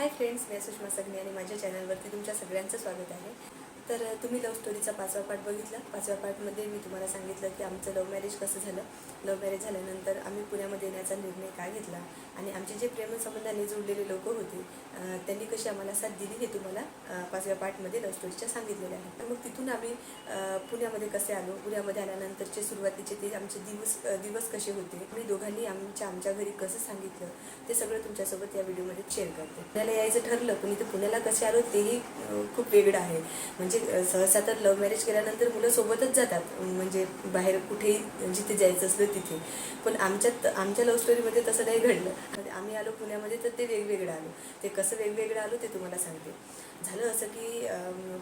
Hi friends मी सुषमा सगने आणि माझ्या चॅनलवरती तुमच्या सगळ्यांचं स्वागत आहे. तर तुम्ही लव्ह स्टोरीचा पाचवा पार्ट बघितला. पाचव्या पार्टमध्ये मी तुम्हाला सांगितलं की आमचं लव्ह मॅरेज कसं झालं. लव्ह मॅरेज झाल्यानंतर आम्ही पुण्यामध्ये येण्याचा निर्णय का घेतला? आणि आमचे जे प्रेमसंबंधाने जोडलेले लोक होते त्यांनी कशी आम्हाला साथ दिली हे तुम्हाला पाचव्या पार्टमध्ये लव्ह स्टोरीच्या सांगितलेलं आहे तर मग तिथून आम्ही पुण्यामध्ये कसे आलो? पुण्यामध्ये आल्यानंतरचे सुरुवातीचे ते आमचे दिवस दिवस कसे होते? मी दोघांनी आमच्या आमच्या घरी कसं सांगितलं? ते सगळं तुमच्यासोबत या व्हिडिओमध्ये शेअर करते. पुण्याला यायचं ठरलं पण इथे पुण्याला कसे आलो तेही खूप वेगळं आहे. म्हणजे सहसा तर लव्ह मॅरेज केल्यानंतर मुलं सोबतच जातात. म्हणजे बाहेर कुठेही जिथे जायचं असलं तिथे. पण आमच्यात आमच्या लव्ह स्टोरीमध्ये तसं नाही घडलं. म्हणजे आम्ही आलो पुण्यामध्ये तर ते वेगवेगळं आलो. ते कसं वेगवेगळं आलो ते तुम्हाला सांगते. झालं असं की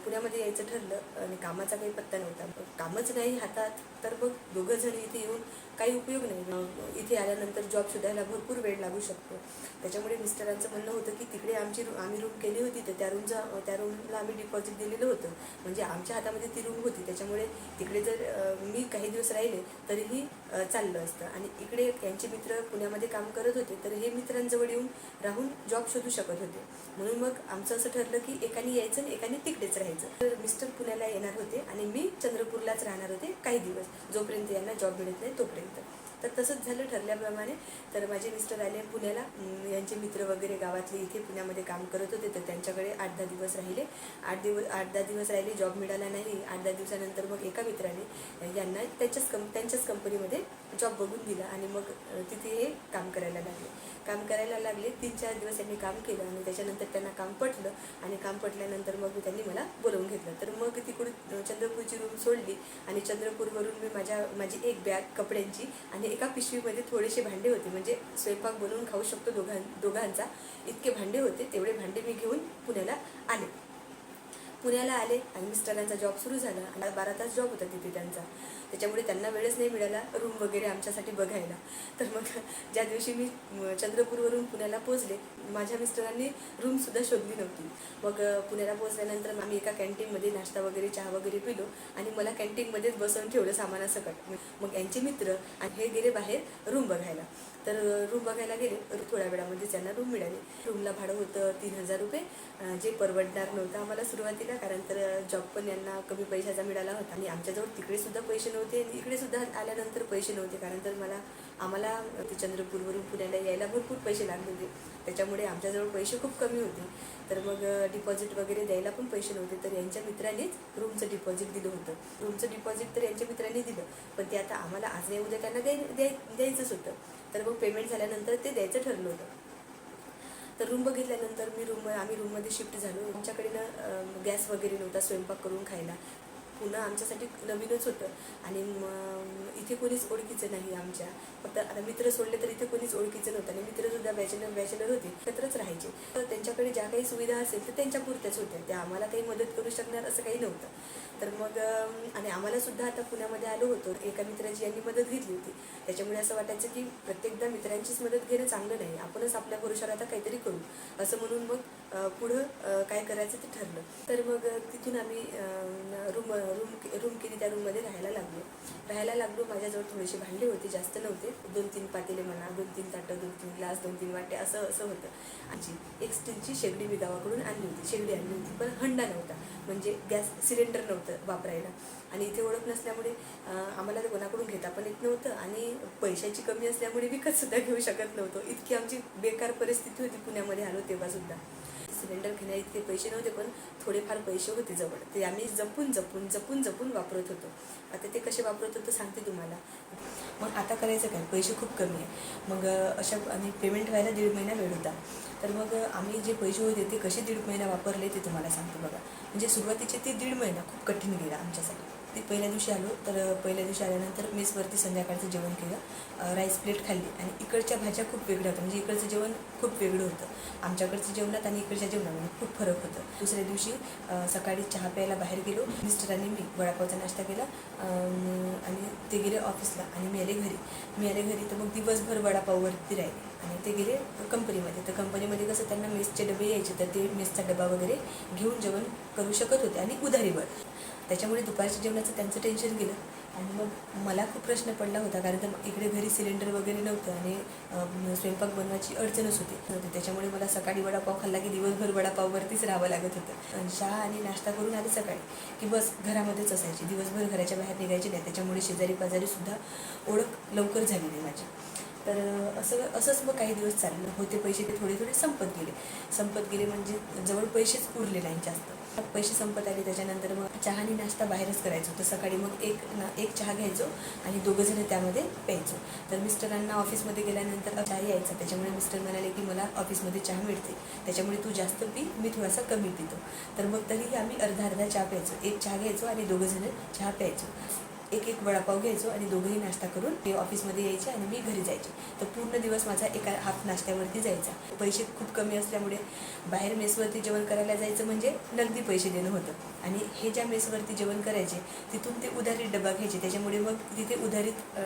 पुण्यामध्ये यायचं ठरलं आणि कामाचा काही पत्ता नव्हता. कामच नाही हातात. तर मग दोघं जण इथे येऊन काही उपयोग नाही. इथे आल्यानंतर जॉब शोधायला भरपूर वेळ लागू शकतो. त्याच्यामुळे मिस्टरांचं म्हणणं होतं की तिकडे आमची आम्ही रूम केली होती तर त्या रूमचा त्या रूमला आम्ही डिपॉझिट दिलेलं होतं. म्हणजे आमच्या हातामध्ये ती रूम होती. त्याच्यामुळे तिकडे जर मी काही दिवस राहिले तरीही चाललं असतं. आणि इकडे यांचे मित्र पुण्यामध्ये काम करत होते तर हे मित्रांजवळ येऊन राहून जॉब शोधू शकत होते. म्हणून मग आमचं असं ठरलं की एकाने यायचं आणि एकाने तिकडेच राहायचं. तर मिस्टर पुण्याला येणार होते आणि मी चंद्रपूरलाच राहणार होते काही दिवस. जोपर्यंत यांना जॉब मिळत नाही तोपर्यंत. तर तसंच झालं ठरल्याप्रमाणे. तर माझे मिस्टर आले पुण्याला. यांचे मित्र वगैरे गावातले इथे पुण्यामध्ये काम करत होते. तर त्यांच्याकडे आठ दहा दिवस राहिले. आठ दिवस आठ दहा दिवस राहिले जॉब मिळाला नाही. आठ दहा दिवसानंतर मग एका मित्राने यांना त्यांच्याच कं त्यांच्याच कंपनीमध्ये जॉब बघून दिला आणि मग तिथे हे काम करायला लागले. काम करायला लागले. तीन चार दिवस यांनी काम केलं आणि त्याच्यानंतर त्यांना काम पटलं आणि काम पटल्यानंतर मग त्यांनी मला बोलवून घेतलं. तर मग तिकडून चंद्रपूरची रूम सोडली आणि चंद्रपूरवरून मी माझ्या माझी एक बॅग कपड्यांची आणि एका पिशवीमध्ये थोडेसे भांडे होते. म्हणजे स्वयंपाक बनवून खाऊ शकतो दोघां दोघांचा. इतके भांडे होते तेवढे भांडे मी घेऊन पुण्याला आले. पुण्याला आले आणि मिस्टरांचा जॉब सुरू झाला आणि बारा तास जॉब होता तिथे त्यांचा. त्याच्यामुळे त्यांना वेळच नाही मिळाला रूम वगैरे आमच्यासाठी बघायला. तर मग ज्या दिवशी मी चंद्रपूरवरून पुण्याला पोहोचले माझ्या मिस्टरांनी रूमसुद्धा शोधली नव्हती. मग पुण्याला पोचल्यानंतर आम्ही एका कॅन्टीनमध्ये नाश्ता वगैरे चहा वगैरे पिलो आणि मला कॅन्टीनमध्येच बसवून ठेवलं सामानासकट मग यांचे मित्र आणि हे गेले बाहेर रूम बघायला. तर रूम बघायला गेले. थोड्या वेळामध्ये त्यांना रूम मिळाली. रूमला भाडं होतं तीन हजार रुपये. जे परवडणार नव्हतं आम्हाला सुरुवातीला कारण तर जॉब पण यांना कमी पैशाचा मिळाला होता. आणि आमच्याजवळ तिकडे सुद्धा पैसे नव्हते आणि इकडे सुद्धा आल्यानंतर पैसे नव्हते. कारण तर मला आम्हाला चंद्रपूरवरून पुण्याला यायला भरपूर पैसे लागले होते. त्याच्यामुळे आमच्याजवळ पैसे खूप कमी होते. तर मग डिपॉझिट वगैरे द्यायला पण पैसे नव्हते. तर यांच्या मित्रांनीच रूमचं डिपॉझिट दिलं होतं. रूमचं डिपॉझिट तर यांच्या मित्रांनी दिलं. पण ते आता आम्हाला आज नाही उद्या त्यांना द्याय द्याय द्यायचंच होतं. तर मग पेमेंट झाल्यानंतर ते द्यायचं ठरलं होतं. तर रूम बघितल्यानंतर मी रूम आम्ही रूममध्ये शिफ्ट झालो. आमच्याकडे ना गॅस वगैरे नव्हता स्वयंपाक करून खायला. पुन्हा आमच्यासाठी नवीनच होतं. आणि मग इथे कोणीच ओळखीचं नाही आमच्या. फक्त आता मित्र सोडले तर इथे कोणीच ओळखीचं नव्हतं. आणि मित्रसुद्धा बॅचलर बॅचलर होते. एकत्रच राहायचे. तर त्यांच्याकडे ज्या काही सुविधा असेल तर त्यांच्या पुरत्याच होत्या. त्या आम्हाला काही मदत करू शकणार असं काही नव्हतं. तर मग आणि आम्हाला सुद्धा आता पुण्यामध्ये आलो होतो. एका मित्राची यांनी मदत घेतली होती. त्याच्यामुळे असं वाटायचं की प्रत्येकदा मित्रांचीच मदत घेणं चांगलं नाही. आपणच आपल्या भरोशावर आता काहीतरी करू. असं म्हणून मग पुढं काय करायचं ते ठरलं. तर मग तिथून आम्ही रूम रूम रूम केली. त्या रूममध्ये राहायला लागलो. राहायला लागलो. माझ्याजवळ थोडेसे भांडे होते. जास्त नव्हते. दोन तीन पातेले म्हणा दोन तीन ताटं दोन तीन ग्लास दोन तीन वाटे असं असं होतं. आजी एक स्टीलची शेगडी मी गावाकडून आणली होती. शेगडी आणली होती पण हंडा नव्हता. म्हणजे गॅस सिलेंडर नव्हता. वापरायला. आणि इथे ओळख नसल्यामुळे आम्हाला ते कोणाकडून घेता पण येत नव्हतं आणि पैशाची कमी असल्यामुळे विकत सुद्धा घेऊ शकत नव्हतो. इतकी आमची बेकार परिस्थिती होती पुण्यामध्ये आलो तेव्हा सुद्धा सिलेंडर घेण्या इतके पैसे नव्हते पण थोडेफार पैसे होते जवळ. ते आम्ही जपून जपून जपून जपून वापरत होतो. आता ते कसे वापरत होतो सांगते तुम्हाला. मग आता करायचं काय? पैसे खूप कमी आहे. मग अशा आणि पेमेंट व्हायला दीड महिना वेळ होता. तर मग आम्ही जे पैसे होते ते कसे दीड महिना वापरले ते तुम्हाला सांगतो बघा. म्हणजे सुरुवातीचे ते दीड महिना खूप कठीण गेला आमच्यासाठी. ते पहिल्या दिवशी आलो. तर पहिल्या दिवशी आल्यानंतर मेसवरती संध्याकाळचं जेवण केलं. राईस प्लेट खाल्ली आणि इकडच्या भाज्या खूप वेगळ्या होत्या. म्हणजे इकडचं जेवण खूप वेगळं होतं. आमच्याकडचं जेवणात आणि इकडच्या जेवणामध्ये खूप फरक होतं. दुसऱ्या दिवशी सकाळी चहा प्यायला बाहेर गेलो. मिस्टरांनी मी वडापावचा नाश्ता केला. आणि ते गेले ऑफिसला आणि मी आले घरी. मी आले घरी तर मग दिवसभर वडापाववरती राहिले आणि ते गेले कंपनीमध्ये. तर कंपनीमध्ये कसं त्यांना मेसचे डबे यायचे तर ते मेसचा डबा वगैरे घेऊन जेवण करू शकत होते आणि उधारीवर. त्याच्यामुळे दुपारच्या जेवणाचं त्यांचं टेन्शन गेलं. आणि मग मला खूप प्रश्न पडला होता कारण तर इकडे घरी सिलेंडर वगैरे नव्हतं आणि स्वयंपाक बनवायची अडचणच होती. नव्हती त्याच्यामुळे मला सकाळी वडापाव खाल्ला की दिवसभर वडापाववरतीच राहावं लागत होतं. आणि चहा आणि नाश्ता करून आले सकाळी की बस घरामध्येच असायची. दिवसभर घराच्या बाहेर निघायची नाही. त्याच्यामुळे शेजारी पाजारीसुद्धा ओळख लवकर झाली नाही माझी. तर असं असंच मग काही दिवस चाललं. होते पैसे ते थोडे थोडे संपत गेले. संपत गेले म्हणजे जवळ पैसेच उरले नाही जास्त. पैसे संपत आले त्याच्यानंतर मग चहा आणि नाश्ता बाहेरच करायचो. तर सकाळी मग एक ना एक चहा घ्यायचो आणि दोघंजणं त्यामध्ये प्यायचो. तर मिस्टरांना ऑफिसमध्ये गेल्यानंतर चहा यायचा. त्याच्यामुळे मिस्टर म्हणाले की मला ऑफिसमध्ये चहा मिळते. त्याच्यामुळे तू जास्त पी मी थोडासा कमी पितो. तर मग तरीही आम्ही अर्धा अर्धा चहा प्यायचो. एक चहा घ्यायचो आणि दोघंजणं चहा प्यायचो. एक एक वडापाव घ्यायचो आणि दोघंही नाश्ता करून ते ऑफिसमध्ये यायचे आणि मी घरी जायचे. तर पूर्ण दिवस माझा एका हाफ नाश्त्यावरती जायचा. पैसे खूप कमी असल्यामुळे बाहेर मेसवरती जेवण करायला जायचं म्हणजे नगदी पैसे देणं होतं. आणि हे ज्या मेसवरती जेवण करायचे तिथून ते उधारीत डबा घ्यायचे. त्याच्यामुळे मग तिथे उधारीत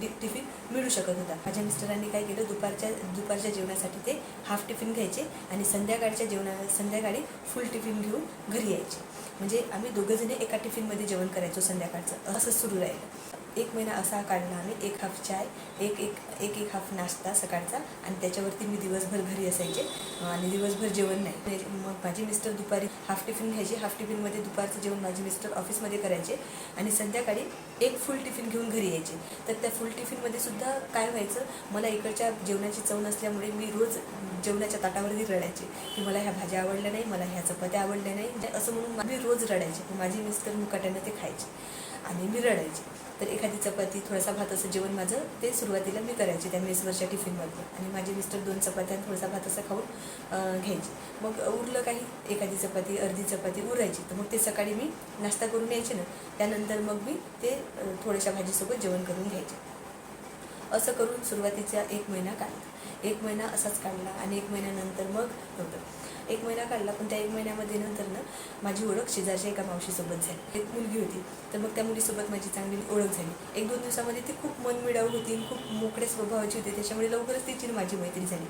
डि टिफिन मिळू शकत होता. माझ्या मिस्टरांनी काय केलं दुपारच्या दुपारच्या जेवणासाठी ते हाफ टिफिन घ्यायचे आणि संध्याकाळच्या जेवणा संध्याकाळी फुल टिफिन घेऊन घरी यायचे. म्हणजे आम्ही दोघंजणी एका टिफिनमध्ये जेवण करायचो संध्याकाळचं. असं सुरू राहिलं एक महिना असा काढला आम्ही एक हाफ चाय एक एक एक एक हाफ नाश्ता सकाळचा आणि त्याच्यावरती मी दिवसभर घरी असायचे. आणि दिवसभर जेवण नाही. मग माझे मिस्टर दुपारी हाफ टिफिन घ्यायचे. हाफ टिफिनमध्ये दुपारचं जेवण माझे मिस्टर ऑफिसमध्ये करायचे. आणि संध्याकाळी एक फुल टिफिन घेऊन घरी यायचे. तर त्या फुल टिफिनमध्ये सुद्धा काय व्हायचं मला इकडच्या जेवणाची चव नसल्यामुळे मी रोज जेवणाच्या ताटावरती रडायचे की मला ह्या भाज्या आवडल्या नाही मला ह्या चपात्या आवडल्या नाही. म्हणजे असं म्हणून मी रोज रडायचे माझी माझे मिस्टर मुकाट्यानं ते खायचे. आणि मी रडायचे. तर एखादी चपाती थोडासा भात असं जेवण माझं ते सुरुवातीला मी करायचे त्या मेसवरच्या टिफिनमध्ये आणि माझे मिस्टर दोन चपात्या आणि थोडासा भात असं खाऊन घ्यायचे. मग उरलं काही एखादी चपाती अर्धी चपाती उरायची. तर मग ते सकाळी मी नाश्ता करून यायचे ना त्यानंतर मग मी ते थोड्याशा भाजीसोबत जेवण करून घ्यायचे. असं करून सुरुवातीचा एक महिना काढला. एक महिना असाच काढला आणि एक महिन्यानंतर मग नव्हतं. एक महिना काढला पण त्या एक महिन्यामध्ये नंतर ना माझी ओळख शेजारच्या एका मावशीसोबत झाली. एक मुलगी होती. तर मग त्या मुलीसोबत माझी चांगली ओळख झाली. एक दोन दिवसामध्ये ती खूप मनमिळाऊ होती आणि खूप मोकळ्या स्वभावाची होती. त्याच्यामुळे लवकरच तिची माझी मैत्री झाली.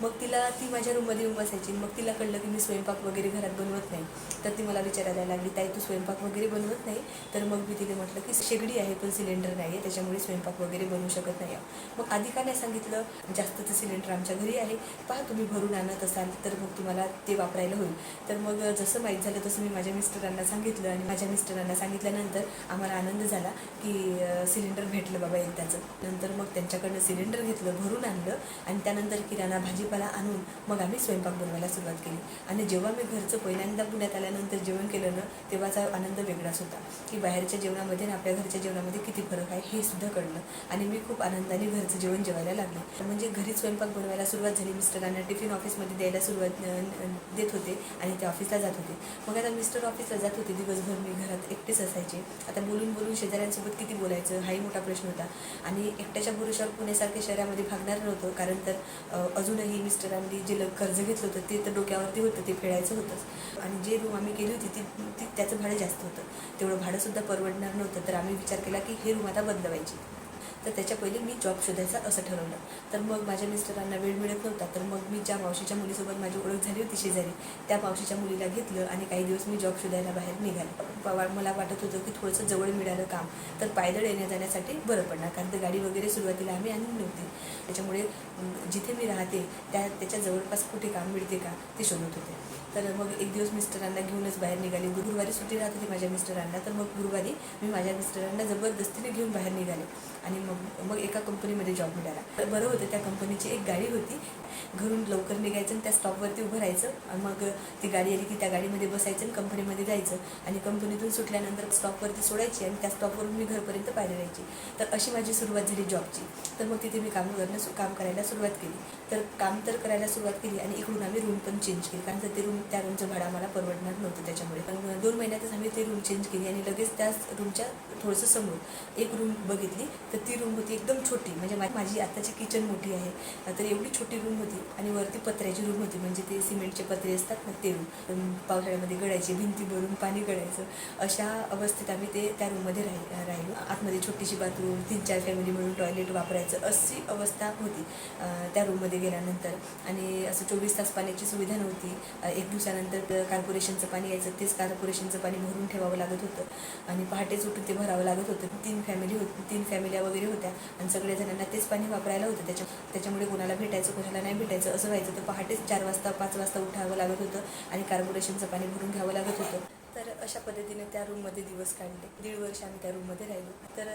मग तिला ती माझ्या रूममध्ये येऊन बसायची. मग तिला कळलं की मी स्वयंपाक वगैरे घरात बनवत नाही. तर ती मला विचारायला लागली ताई तू स्वयंपाक वगैरे बनवत नाही? तर मग मी तिला म्हटलं की शेगडी आहे पण सिलेंडर नाही आहे त्याच्यामुळे स्वयंपाक वगैरे बनवू शकत नाही. आहे. मग आधी का नाही सांगितलं जास्तचं सिलेंडर आमच्या घरी आहे. पहा तुम्ही भरून आणत असाल तर मग तुम्हाला ते वापरायला होईल. तर मग जसं माहीत झालं तसं मी माझ्या मिस्टरांना सांगितलं आणि माझ्या मिस्टरांना सांगितल्यानंतर आम्हाला आनंद झाला की सिलेंडर भेटलं बाबा एकदाचं. नंतर मग त्यांच्याकडनं सिलेंडर घेतलं भरून आणलं आणि त्यानंतर किराणा भाजीपाला आणून मग आम्ही स्वयंपाक बनवायला सुरुवात केली. आणि जेव्हा मी घरचं पहिल्यांदा पुण्यात आल्यानंतर जेवण केलं ना तेव्हाचा आनंद वेगळाच होता. की बाहेरच्या जेवणामध्ये आणि आपल्या घरच्या जेवणामध्ये किती फरक आहे हे सुद्धा कळलं. आणि मी खूप आनंदाने घरचं जेवण जेवायला लागले. म्हणजे घरी स्वयंपाक बनवायला सुरुवात झाली. मिस्टरांना टिफिन ऑफिसमध्ये द्यायला सुरुवात देत होते आणि ते ऑफिसला जात होते. मग आता मिस्टर ऑफिसला जात होते. दिवसभर मी घरात एकटेच असायचे. आता बोलून बोलून शेजाऱ्यांसोबत किती बोलायचं? हाही मोठा प्रश्न होता. आणि एकट्याच्या पुरुषावर पुण्यासारख्या शहरामध्ये भागणार नव्हतं. कारण तर अजूनही मिस्टरांनी जे ल- कर्ज घेतलं होतं ते तर डोक्यावरती होतं. ते फेडायचं होतंच. आणि जे रूम आम्ही केली होती ती ती त्याचं भाडं जास्त होतं. तेवढं भाडंसुद्धा परवडणार नव्हतं. तर आम्ही विचार केला की हे रूम आता बदलवायची तर त्याच्या पहिले मी जॉब शोधायचा असं ठरवलं. तर मग माझ्या मिस्टरांना वेळ मिळत नव्हता. तर मग मी ज्या मावशीच्या मुलीसोबत माझी ओळख झाली होती शेजारी त्या मावशीच्या मुलीला घेतलं आणि काही दिवस मी जॉब शोधायला बाहेर निघाले. मला वाटत होतं की थोडंसं जवळ मिळालं काम तर पायदळ येण्या जाण्यासाठी बरं पडणार कारण तर गाडी वगैरे सुरुवातीला आम्ही आणली नव्हती. त्याच्यामुळे जिथे मी राहते त्या त्याच्या जवळपास कुठे काम मिळते का ते शोधत होते. तर मग एक दिवस मिस्टरांना घेऊनच बाहेर निघाले. गुरुवारी सुट्टी राहत होती माझ्या मिस्टरांना तर मग गुरुवारी मी माझ्या मिस्टरांना जबरदस्तीने घेऊन बाहेर निघाले. आणि मग मग एका कंपनीमध्ये जॉब मिळाला. तर बरं होतं त्या कंपनीची एक गाडी होती. घरून लवकर निघायचं आणि त्या स्टॉपवरती उभं राहायचं. आणि मग ती गाडी आली की त्या गाडीमध्ये बसायचं आणि कंपनीमध्ये जायचं. आणि कंपनीतून सुटल्यानंतर स्टॉपवरती सोडायची आणि त्या स्टॉपवरून मी घरपर्यंत पायरी राहायची तर अशी माझी सुरुवात झाली जॉबची तर मग तिथे मी काम करणं सु- काम करायला सुरुवात केली. तर काम तर करायला सुरुवात केली आणि इकडून आम्ही रूम पण चेंज केली. कारण तर ते रूम त्या रूमचं भाडं आम्हाला परवडणार नव्हतं त्याच्यामुळे. पण दोन महिन्यातच आम्ही ते रूम चेंज केली आणि लगेच त्याच रूमच्या थोडंसं समोर एक रूम बघितली. तर ती रूम रूम होती एकदम छोटी. म्हणजे माझी आत्ताची किचन मोठी आहे. तर एवढी छोटी रूम होती आणि वरती पत्र्याची रूम होती. म्हणजे ते सिमेंटचे पत्रे असतात ना ते रूम पावसाळ्यामध्ये गळायचे भिंती भरून पाणी गळायचं. अशा अवस्थेत आम्ही ते त्या रूममध्ये राहि राहिलो. आतमध्ये छोटीशी बाथरूम तीन चार फॅमिली मिळून टॉयलेट वापरायचं अशी अवस्था होती त्या रूममध्ये गेल्यानंतर. आणि असं चोवीस तास पाण्याची सुविधा नव्हती. एक दिवसानंतर कॉर्पोरेशनचं पाणी यायचं. तेच कॉर्पोरेशनचं पाणी भरून ठेवावं लागत होतं. आणि पहाटेच उठून ते भरावं लागत होतं. तीन फॅमिली होती तीन फॅमिल्या वगैरे होत्या. आणि सगळ्या जणांना तेच पाणी वापरायला होतं. त्याच्या त्याच्यामुळे कोणाला भेटायचं कोणाला नाही भेटायचं असं व्हायचं. तर पहाटेच चार वाजता पाच वाजता उठावं लागत होतं. आणि कार्बोरेशनचं पाणी भरून घ्यावं लागत होतं. तर अशा पद्धतीने त्या रूममध्ये दिवस काढले. दीड वर्ष आम्ही त्या रूममध्ये राहिलो. तर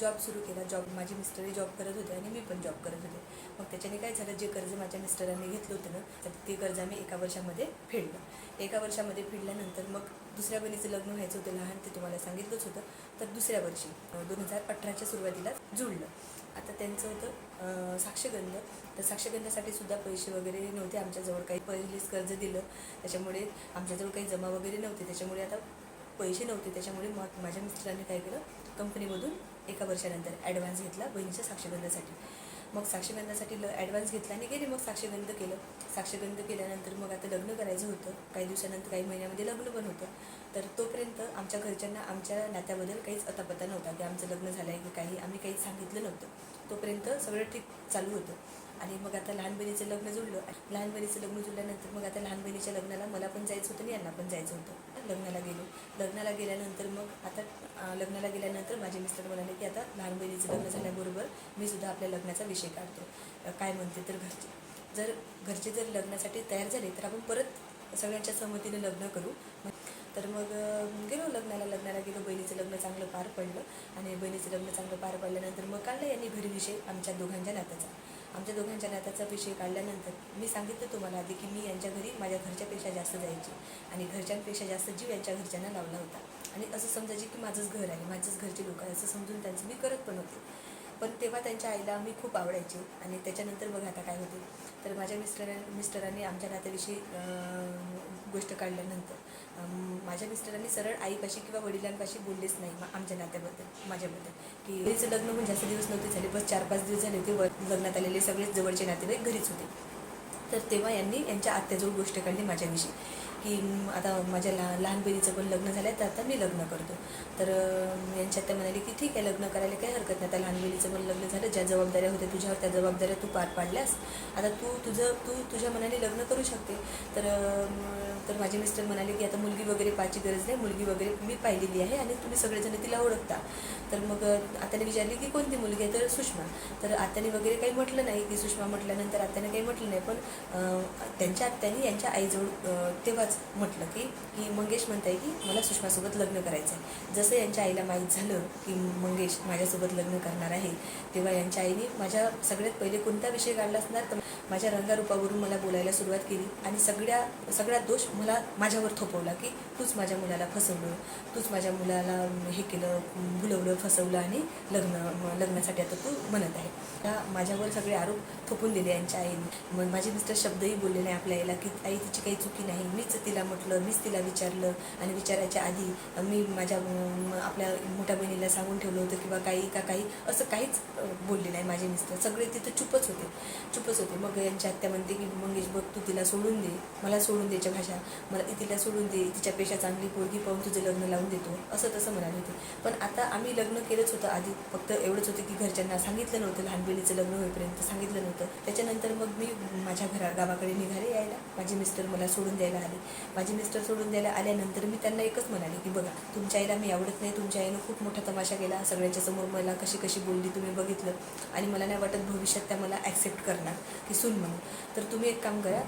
जॉब सुरू केला. जॉब माझे मिस्टरही जॉब करत होते आणि मी पण जॉब करत होते. मग त्याच्याने काय झालं जे कर्ज माझ्या मिस्टरांनी घेतलं होतं ना तर ते कर्ज आम्ही एका वर्षामध्ये फेडलं. एका वर्षामध्ये फेडल्यानंतर मग दुसऱ्या बहिणीचं लग्न व्हायचं होतं लहान ते तुम्हाला सांगितलंच होतं. तर दुसऱ्या वर्षी दोन हजार अठराच्या सुरुवातीला जुळलं. आता त्यांचं होतं साक्षगंध. तर साक्षगंधासाठी सुद्धा पैसे वगैरे नव्हते आमच्याजवळ. काही पहिलेच कर्ज दिलं. त्याच्यामुळे आमच्याजवळ काही जमा वगैरे नव्हते. त्याच्यामुळे आता पैसे नव्हते. त्याच्यामुळे मग माझ्या मिस्टरांनी काय केलं कंपनीमधून एका वर्षानंतर ॲडव्हान्स घेतला बहिणीच्या साक्षगंधासाठी. मग साक्षगंधासाठी ल ॲडव्हान्स घेतला आणि गेले मग साक्षगंध केलं. साक्षगंध केल्यानंतर मग आता लग्न करायचं होतं. काही दिवसानंतर काही महिन्यामध्ये लग्न पण होतं. तर तोपर्यंत आमच्या घरच्यांना आमच्या नात्याबद्दल काहीच अतापता नव्हता की आमचं लग्न झालं आहे की काही. आम्ही काहीच सांगितलं नव्हतं. तोपर्यंत सगळं ठीक चालू होतं. आणि मग आता लहान बहिणीचं लग्न जुळलं. लहान बहिणीचं लग्न जुळल्यानंतर मग आता लहान बहिणीच्या लग्नाला मला पण जायचं होतं आणि यांना पण जायचं होतं. लग्नाला गेलो. लग्नाला गेल्यानंतर मग आता लग्नाला गेल्यानंतर माझे मिस्टर म्हणाले की आता लहान बहिणीचं लग्न झाल्याबरोबर मी सुद्धा आपल्या लग्नाचा विषय काढतो. काय म्हणते तर घरचे. जर घरचे जर लग्नासाठी तयार झाले तर आपण परत सगळ्यांच्या सहमतीने लग्न करू. तर मग गेलो लग्नाला. लग्नाला गेलो. बहिणीचं लग्न चांगलं पार पडलं. आणि बहिणीचं लग्न चांगलं पार पडल्यानंतर मग काढलं यांनी घरी विषय आमच्या दोघांच्या नात्याचा. आमच्या दोघांच्या नात्याचा विषय काढल्यानंतर मी सांगितलं तुम्हाला आधी की मी यांच्या घरी माझ्या घरच्यापेक्षा जास्त जायची. आणि घरच्यांपेक्षा जास्त जीव यांच्या घरच्यांना लावला होता. आणि असं समजायचे की माझंच घर आहे. माझंच घरचे लोक आहे. असं समजून त्यांचं मी करत पण होते. पण तेव्हा त्यांच्या आईला मी खूप आवडायचे आणि त्याच्यानंतर बघा आता काय होते. तर माझ्या मिस्टरां मिस्टरांनी आमच्या नात्याविषयी गोष्ट काढल्यानंतर माझ्या मिस्टरांनी सरळ आईपाशी किंवा वडिलांपाशी बोललेच नाही आमच्या नात्याबद्दल माझ्याबद्दल की मुलीचं लग्न पण जास्त दिवस नव्हते झाले बस चार पाच दिवस झाले होते व- लग्नात आलेले सगळेच जवळचे नातेवाईक घरीच होते. तर तेव्हा यांनी यांच्या आत्याजवळ गोष्ट काढली माझ्याविषयी. की आता माझ्या लहान लहान बहिणीचं पण लग्न झालं आहे तर आता मी लग्न करतो. तर यांच्यात यांच्या म्हणाले म्हणाली की ठीक आहे लग्न करायला काही हरकत नाही. आता लहान बहिणीचं पण लग्न झालं ज्या जबाबदाऱ्या होत्या तुझ्यावर त्या जबाबदाऱ्या तू पार पाडल्यास आता तू तुझं तू तुझ्या मनाने लग्न करू शकते. तर तर माझे मिस्टर म्हणाले की आता मुलगी वगैरे पाहायची गरज नाही मुलगी वगैरे मी पाहिलेली आहे आणि तुम्ही सगळेजण तिला ओळखता. तर मग आताने विचारली की कोणती मुलगी आहे? तर सुषमा. तर आत्याने वगैरे काही म्हटलं नाही की सुषमा म्हटल्यानंतर आत्याने काही म्हटलं नाही पण त्यांच्या आत्याने यांच्या आईजवळ तेव्हाच तेव्हाच म्हटलं की की मंगेश म्हणत आहे की मला सुषमासोबत लग्न करायचं आहे जसं यांच्या आईला माहीत झालं की मंगेश माझ्यासोबत लग्न करणार आहे तेव्हा यांच्या आईने माझ्या सगळ्यात पहिले कोणता विषय काढला असणार तर माझ्या रंगारूपावरून मला बोलायला सुरुवात केली आणि सगळ्या सगळा दोष मला माझ्यावर थोपवला की तूच माझ्या मुलाला फसवलं तूच माझ्या मुलाला हे केलं भुलवलं फसवलं आणि लग्न लग्नासाठी आता तू म्हणत आहे. त्या माझ्यावर सगळे आरोप थोपून दिले यांच्या आईने. मग माझे मिस्टर शब्दही बोलले नाही आपल्या आईला की आई तिची काही चुकी नाही मीच तिला म्हटलं मीच तिला विचारलं आणि विचारायच्या आधी मी माझ्या आपल्या मोठ्या बहिणीला सांगून ठेवलं होतं किंवा काही का काही असं काहीच बोलले नाही माझे मिस्टर. सगळे तिथं चुपच होते चुपच होते. मग यांच्या आत्या म्हणते की मंगेश बघ तू तिला सोडून दे मला सोडून द्यायच्या भाषा मला तिला सोडून दे तिच्यापेक्षा चांगली पोरगी पाहून तुझं लग्न लावून देतो असं तसं म्हणाले होते. पण आता आम्ही लग्न केलंच होतं आधी. फक्त एवढंच होतं की घरच्यांना सांगितलं नव्हतं लहान बहिणीचं लग्न होईपर्यंत सांगितलं नव्हतं. त्याच्यानंतर मग मी माझ्या घरा गावाकडे निघाले यायला. माझे मिस्टर मला सोडून द्यायला आले. माझे मिस्टर सोडून द्यायला आल्यानंतर मी त्यांना एकच म्हणाले की बघा तुमच्या आईला मी आवडत नाही तुमच्या आईनं खूप मोठा तमाशा केला सगळ्यांच्या समोर मला कशी कशी बोलली तुम्ही बघितलं आणि मला नाही वाटत भविष्यात त्या मला ॲक्सेप्ट करणार की सून म्हणून. तर तुम्ही एक काम करा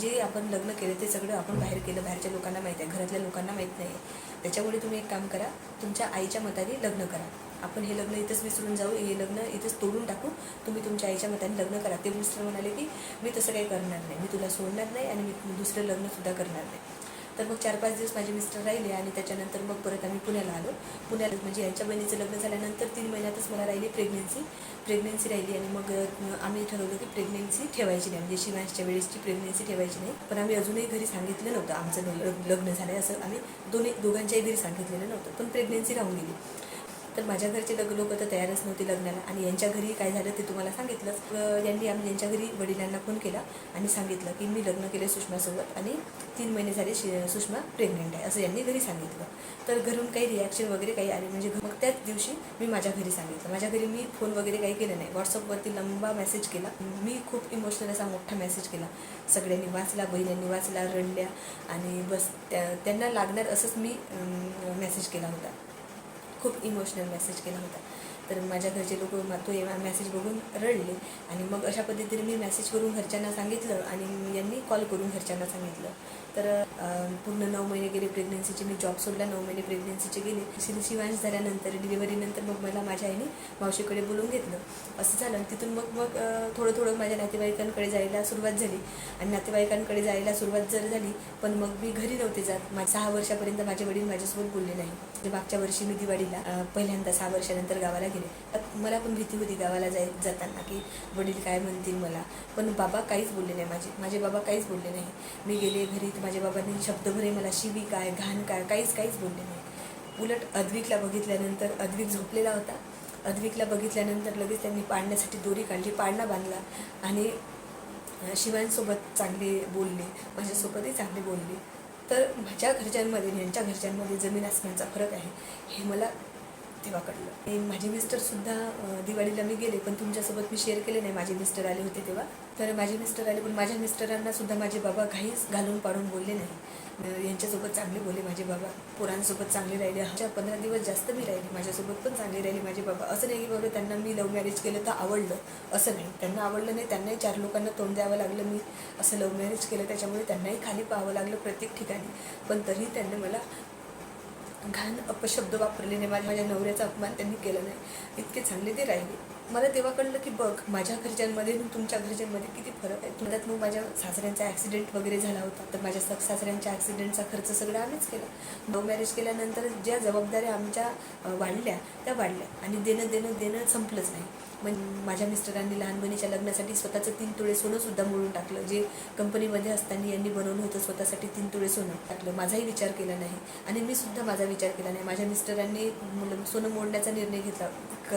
जे आपण लग्न केलं ते सगळं आपण बाहेर केलं बाहेरच्या लोकांना माहीत आहे घरातल्या लोकांना माहीत नाही त्याच्यामुळे तुम्ही एक काम करा तुमच्या आईच्या मताने लग्न करा. आपण हे लग्न इथंच विसरून जाऊ हे लग्न इथंच तोडून टाकू. तुम्ही तुमच्या आईच्या मताने लग्न करा. ते मिस्टर म्हणाले की मी तसं काही करणार नाही. मी तुला सोडणार नाही आणि मी दुसरं लग्नसुद्धा करणार नाही. तर मग चार पाच दिवस माझे मिस्टर राहिले आणि त्याच्यानंतर मग परत आम्ही पुण्याला आलो. पुण्याला म्हणजे यांच्या बहिणीचं लग्न झाल्यानंतर तीन महिन्यातच मला राहिली प्रेग्नेन्सी प्रेग्नेन्सी राहिली आणि मग आम्ही ठरवलं की प्रेग्नेन्सी ठेवायची नाही. म्हणजे शिवांशच्या वेळेसची प्रेग्नेन्सी ठेवायची नाही. पण आम्ही अजूनही घरी सांगितलं नव्हतं आमचं लग्न झालं आहे असं आम्ही दोन्ही दोघांच्याही घरी सांगितलेलं नव्हतं. पण प्रेग्नेन्सी राहून गेली. तर माझ्या घरचे लग लोक तर तयारच नव्हती लग्नाला. आणि यांच्या घरी काय झालं ते तुम्हाला सांगितलंच. यांनी आम्ही यांच्या घरी वडिलांना फोन केला आणि सांगितलं की मी लग्न केले सुषमासोबत आणि तीन महिने झाले शि सुषमा प्रेग्नेंट आहे असं यांनी घरी सांगितलं. तर घरून काही रिॲक्शन वगैरे काही आले म्हणजे मग त्याच दिवशी मी माझ्या घरी सांगितलं. माझ्या घरी मी फोन वगैरे काही केलं नाही. व्हॉट्सअपवरती लंबा मेसेज केला. मी खूप इमोशनल असा मोठा मेसेज केला. सगळ्यांनी वाचला बहिणींनी वाचला रडल्या आणि बस त्या त्यांना लागणार असंच मी मेसेज केला होता. खूप इमोशनल मेसेज केला होता. तर माझ्या घरचे लोक तो मेसेज बघून रडले. आणि मग अशा पद्धतीने मी मेसेज करून घरच्यांना सांगितलं आणि यांनी कॉल करून घरच्यांना सांगितलं. तर पूर्ण नऊ महिने गेले प्रेग्नन्सीचे मी जॉब सोडला नऊ महिने प्रेग्नन्सीचे गेले. शिवांश झाल्यानंतर डिलिव्हरीनंतर मग मला माझ्या आईने मावशीकडे बोलवून घेतलं. असं झालं तिथून मग मग थोडं थोडं माझ्या नातेवाईकांकडे जायला सुरुवात झाली. आणि नातेवाईकांकडे जायला सुरुवात जर झाली पण मग मी घरी नव्हते जात. मा सहा वर्षापर्यंत माझे वडील माझ्यासोबत बोलले नाही. म्हणजे मागच्या वर्षी मी दिवाळीला पहिल्यांदा सहा वर्षानंतर गावाला गेले. तर मला पण भीती होती गावाला जाय जाताना की वडील काय म्हणतील मला. पण बाबा काहीच बोलले नाही माझे माझे बाबा काहीच बोलले नाही. मी गेले घरी तर माझ्या बाबांनी शब्दभरे मला शिवी काय घाण काय काहीच काहीच बोलले नाही. उलट अद्विकला बघितल्यानंतर अद्विक झोपलेला होता. अद्विकला बघितल्यानंतर लगेच त्यांनी पाडण्यासाठी दोरी काढली पाळणा बांधला आणि शिवांसोबत चांगले बोलले माझ्यासोबतही चांगले बोलले. तर माझ्या घरच्यांमध्ये यांच्या घरच्यांमध्ये जमीन आसमानचा फरक आहे. हे मला तेव्हा कळलं आणि माझे मिस्टरसुद्धा दिवाळीला मी गेले पण तुमच्यासोबत मी शेअर केले नाही. माझे मिस्टर आले होते तेव्हा. तर माझे मिस्टर आले पण माझ्या मिस्टरांना सुद्धा माझे बाबा काहीच घालून पाडून बोलले नाही. यांच्यासोबत चांगले बोलले माझे बाबा. पोरांसोबत चांगले राहिले. ह्याच्या पंधरा दिवस जास्त मी राहिले. माझ्यासोबत पण चांगले राहिले माझे बाबा. असं नाही की बाबा त्यांना मी लव्ह मॅरेज केलं तर आवडलं. असं नाही. त्यांना आवडलं नाही. त्यांनाही चार लोकांना तोंड द्यावं लागलं. मी असं लव्ह मॅरेज केलं. त्याच्यामुळे त्यांनाही खाली पाहावं लागलं प्रत्येक ठिकाणी. पण तरी त्यांनी मला घाण अपशब्द वापरले नाही माझ्या माझ्या नवऱ्याचा अपमान त्यांनी केला नाही. इतके चांगले ते राहिले. मला तेव्हा कळलं की बघ माझ्या घरच्यांमध्ये आणि तुमच्या घरच्यांमध्ये किती फरक आहे. त्यात मग माझ्या सासऱ्यांचा ॲक्सिडेंट वगैरे झाला होता. तर माझ्या स सासऱ्यांच्या ॲक्सिडेंटचा खर्च सगळं आम्हीच केला. लव्ह मॅरेज केल्यानंतर ज्या जबाबदाऱ्या आमच्या वाढल्या त्या वाढल्या. आणि देणं देणं देणं संपलंच नाही. मग माझ्या मिस्टरांनी लहानपणीच्या लग्नासाठी स्वतःचं तीन तुळे सोनंसुद्धा मोडून टाकलं. जे कंपनीमध्ये असताना यांनी बनवलं होतं स्वतःसाठी तीन तुळे सोनं टाकलं. माझाही विचार केला नाही. आणि मी सुद्धा माझा विचार केला नाही. माझ्या मिस्टरांनी सोनं मोडण्याचा निर्णय घेतला. क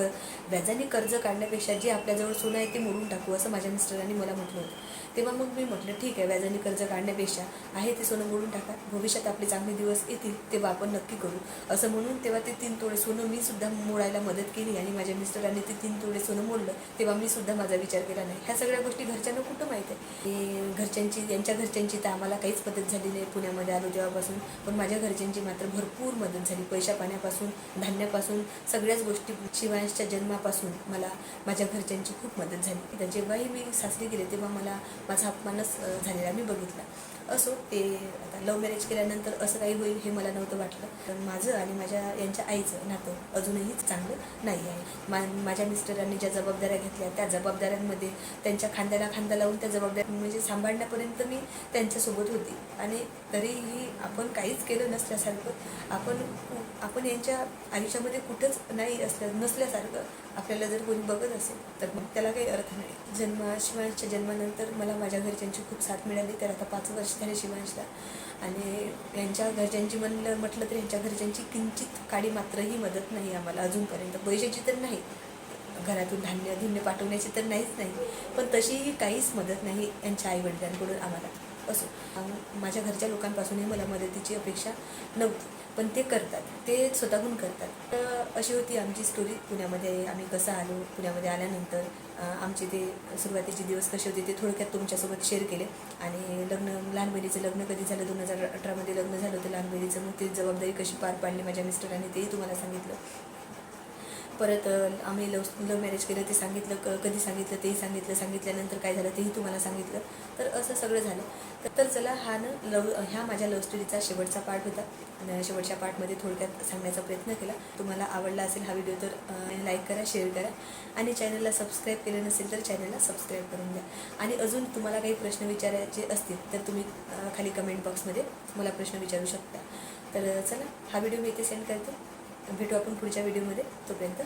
व्याजाने कर्ज काढण्यापेक्षा जे आपल्याजवळ सोनं आहे ते मोडून टाकू असं माझ्या मिस्टरांनी मला म्हटलं होतं. तेव्हा मग मी म्हटलं ठीक आहे व्याजाने कर्ज काढण्यापेक्षा आहे ते सोनं मोडून टाका. भविष्यात आपले चांगले दिवस येतील तेव्हा आपण नक्की करू. असं म्हणून तेव्हा ते तीन तोळे सोनं मी सुद्धा मोडायला मदत केली आणि माझ्या मिस्टरांनी ते तीन तोळे सोनं मोडलं तेव्हा मी सुद्धा माझा विचार केला नाही. ह्या सगळ्या गोष्टी घरच्यांना कुठं माहीत आहे? घरच्यांची यांच्या घरच्यांची तर आम्हाला काहीच मदत झाली नाही पुण्यामध्ये आलो जेव्हापासून. पण माझ्या घरच्यांची मात्र भरपूर मदत झाली. पैशा पाण्यापासून धान्यापासून सगळ्याच गोष्टी शिवांशच्या जन्मापासून मला माझ्या घरच्यांची खूप मदत झाली. तर जेव्हाही मी सासरी गेले तेव्हा मला माझा अपमानच झालेला मी बघितला. असो ते आता लव्ह मॅरेज केल्यानंतर असं काही होईल हे मला नव्हतं वाटलं. तर माझं आणि माझ्या यांच्या आईचं नातं अजूनही चांगलं नाही आहे. मा माझ्या मिस्टरांनी ज्या जबाबदाऱ्या घेतल्या त्या जबाबदाऱ्यांमध्ये त्यांच्या खांद्याला खांदा लावून त्या जबाबदाऱ्या म्हणजे सांभाळण्यापर्यंत मी त्यांच्यासोबत होती. आणि तरीही आपण काहीच केलं नसल्यासारखं आपण आपण यांच्या आयुष्यामध्ये कुठंच नाही असल्या नसल्यासारखं आपल्याला जर कोणी बघत असेल तर मग त्याला काही अर्थ नाही. जन्म शिवांशच्या जन्मानंतर मला माझ्या घरच्यांची खूप साथ मिळाली. तर आता पाच वर्ष झाले शिवांशला. आणि यांच्या घरच्यांची म्हणलं म्हटलं तर यांच्या घरच्यांची किंचित काडी मात्रही मदत नाही आम्हाला अजूनपर्यंत. पैशाची तर नाही. घरातून धान्य धुन्य पाठवण्याची तर नाहीच नाही. पण तशीही काहीच मदत नाही यांच्या आईवडिलांकडून आम्हाला. असो. माझ्या घरच्या लोकांपासूनही मला मदतीची अपेक्षा नव्हती. पण ते करतात ते स्वतःहून करतात. तर अशी होती आमची स्टोरी पुण्यामध्ये. आम्ही कसं आलो पुण्यामध्ये आल्यानंतर आमचे ते सुरुवातीचे दिवस कसे होते ते थोडक्यात तुमच्यासोबत शेअर केले. आणि लग्न लहान बहिणीचं लग्न कधी झालं? दोन हजार अठरामध्ये लग्न झालं होतं लहान बहिणीचं. मग ते जबाबदारी कशी पार पाडली माझ्या मिस्टरांनी तेही तुम्हाला सांगितलं. परत आम्ही लव लव्ह मॅरेज केलं ते सांगितलं क कधी सांगितलं तेही सांगितलं सांगितल्यानंतर काय झालं तेही तुम्हाला सांगितलं. तर असं सगळं झालं. तर- तर चला हा ना लव ह्या माझ्या लव्ह स्टोरीचा शेवटचा पार्ट होता. आणि शेवटच्या पार्टमध्ये थोडक्यात सांगण्याचा प्रयत्न केला. तुम्हाला आवडला असेल हा व्हिडिओ तर लाईक करा शेअर करा. आणि चॅनलला सबस्क्राईब केलं नसेल तर चॅनलला सबस्क्राईब करून द्या आणि अजून तुम्हाला काही प्रश्न विचारायचे असतील तर तुम्ही खाली कमेंट बॉक्समध्ये मला प्रश्न विचारू शकता. तर चला हा व्हिडिओ मी इथे सेंड करते. भेटू आपण पुढच्या व्हिडिओमध्ये. तोपर्यंत